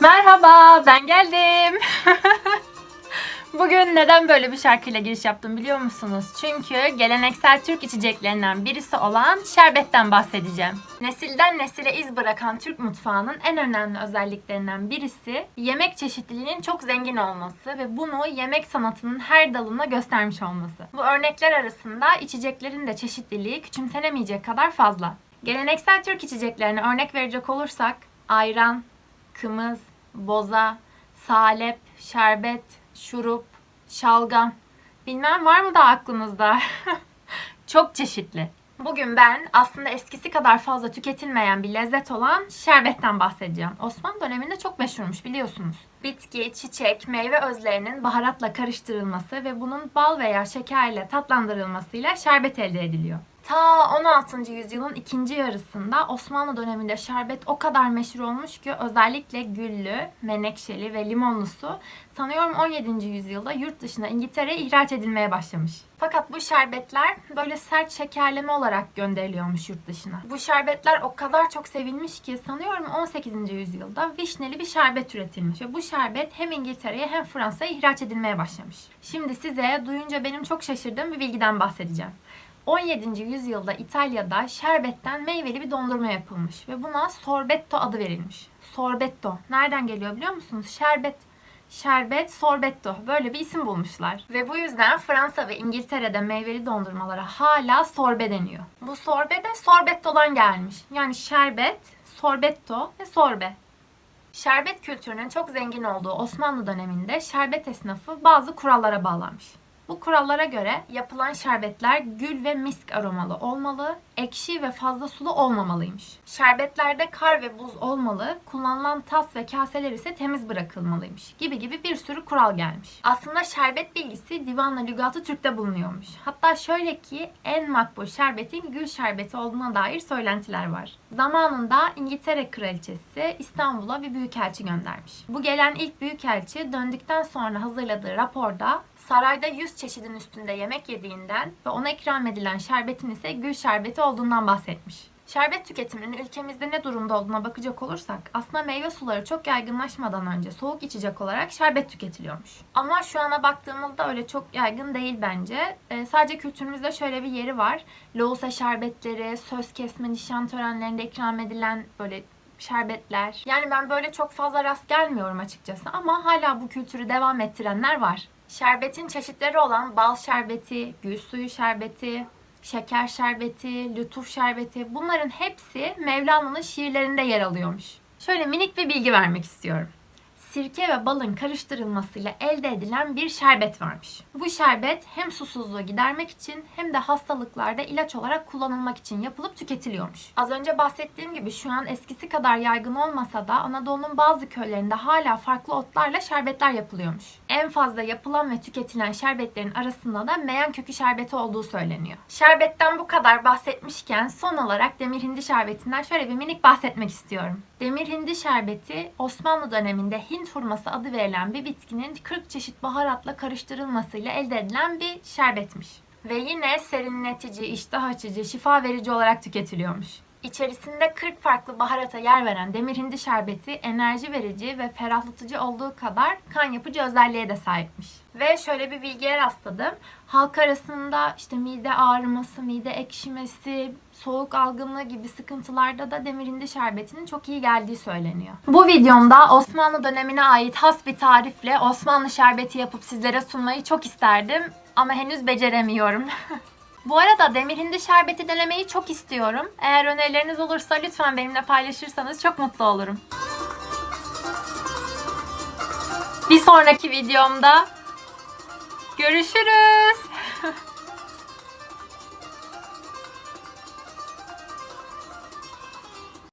Merhaba, ben geldim. Bugün neden böyle bir şarkıyla giriş yaptım biliyor musunuz? Çünkü geleneksel Türk içeceklerinden birisi olan şerbetten bahsedeceğim. Nesilden nesile iz bırakan Türk mutfağının en önemli özelliklerinden birisi yemek çeşitliliğinin çok zengin olması ve bunu yemek sanatının her dalına göstermiş olması. Bu örnekler arasında içeceklerin de çeşitliliği küçümsenemeyecek kadar fazla. Geleneksel Türk içeceklerine örnek verecek olursak ayran, kımız, boza, salep, şerbet, şurup, şalgam. Bilmem var mı da aklınızda? Çok çeşitli. Bugün ben aslında eskisi kadar fazla tüketilmeyen bir lezzet olan şerbetten bahsedeceğim. Osmanlı döneminde çok meşhurmuş biliyorsunuz. Bitki, çiçek, meyve özlerinin baharatla karıştırılması ve bunun bal veya şekerle tatlandırılmasıyla şerbet elde ediliyor. Ta 16. yüzyılın ikinci yarısında Osmanlı döneminde şerbet o kadar meşhur olmuş ki özellikle güllü, menekşeli ve limonlusu sanıyorum 17. yüzyılda yurt dışına İngiltere'ye ihraç edilmeye başlamış. Fakat bu şerbetler böyle sert şekerleme olarak gönderiliyormuş yurt dışına. Bu şerbetler o kadar çok sevilmiş ki sanıyorum 18. yüzyılda vişneli bir şerbet üretilmiş ve bu şerbet hem İngiltere'ye hem Fransa'ya ihraç edilmeye başlamış. Şimdi size duyunca benim çok şaşırdığım bir bilgiden bahsedeceğim. 17. yüzyılda İtalya'da şerbetten meyveli bir dondurma yapılmış ve buna sorbetto adı verilmiş. Sorbetto. Nereden geliyor biliyor musunuz? Şerbet. Şerbet, sorbetto. Böyle bir isim bulmuşlar. Ve bu yüzden Fransa ve İngiltere'de meyveli dondurmalara hala sorbe deniyor. Bu sorbe de sorbetto'dan gelmiş. Yani şerbet, sorbetto ve sorbe. Şerbet kültürünün çok zengin olduğu Osmanlı döneminde şerbet esnafı bazı kurallara bağlanmış. Bu kurallara göre yapılan şerbetler gül ve misk aromalı olmalı, ekşi ve fazla sulu olmamalıymış. Şerbetlerde kar ve buz olmalı, kullanılan tas ve kaseler ise temiz bırakılmalıymış. Gibi gibi bir sürü kural gelmiş. Aslında şerbet bilgisi Divanla Lügatı Türk'te bulunuyormuş. Hatta şöyle ki en makbul şerbetin gül şerbeti olduğuna dair söylentiler var. Zamanında İngiltere Kraliçesi İstanbul'a bir büyükelçi göndermiş. Bu gelen ilk büyükelçi döndükten sonra hazırladığı raporda sarayda 100 çeşidin üstünde yemek yediğinden ve ona ikram edilen şerbetin ise gül şerbeti olduğundan bahsetmiş. Şerbet tüketiminin ülkemizde ne durumda olduğuna bakacak olursak aslında meyve suları çok yaygınlaşmadan önce soğuk içecek olarak şerbet tüketiliyormuş. Ama şu ana baktığımızda öyle çok yaygın değil bence. Ee, sadece kültürümüzde şöyle bir yeri var. Loğusa şerbetleri, söz kesme, nişan törenlerinde ikram edilen böyle şerbetler. Yani ben böyle çok fazla rast gelmiyorum açıkçası ama hala bu kültürü devam ettirenler var. Şerbetin çeşitleri olan bal şerbeti, gül suyu şerbeti, şeker şerbeti, lütuf şerbeti bunların hepsi Mevlana'nın şiirlerinde yer alıyormuş. Şöyle minik bir bilgi vermek istiyorum. Sirke ve balın karıştırılmasıyla elde edilen bir şerbet varmış. Bu şerbet hem susuzluğu gidermek için hem de hastalıklarda ilaç olarak kullanılmak için yapılıp tüketiliyormuş. Az önce bahsettiğim gibi şu an eskisi kadar yaygın olmasa da Anadolu'nun bazı köylerinde hala farklı otlarla şerbetler yapılıyormuş. En fazla yapılan ve tüketilen şerbetlerin arasında da meyan kökü şerbeti olduğu söyleniyor. Şerbetten bu kadar bahsetmişken son olarak demir hindi şerbetinden şöyle bir minik bahsetmek istiyorum. Demir hindi şerbeti Osmanlı döneminde Hint hurması adı verilen bir bitkinin 40 çeşit baharatla karıştırılmasıyla elde edilen bir şerbetmiş. Ve yine serinletici, iştah açıcı, şifa verici olarak tüketiliyormuş. İçerisinde 40 farklı baharata yer veren demir hindi şerbeti enerji verici ve ferahlatıcı olduğu kadar kan yapıcı özelliğe de sahipmiş. Ve şöyle bir bilgiye rastladım. Halk arasında işte mide ağrıması, mide ekşimesi, soğuk algınlığı gibi sıkıntılarda da demir hindi şerbetinin çok iyi geldiği söyleniyor. Bu videomda Osmanlı dönemine ait has bir tarifle Osmanlı şerbeti yapıp sizlere sunmayı çok isterdim ama henüz beceremiyorum. Bu arada demir hindi şerbeti denemeyi çok istiyorum. Eğer önerileriniz olursa lütfen benimle paylaşırsanız çok mutlu olurum. Bir sonraki videomda görüşürüz.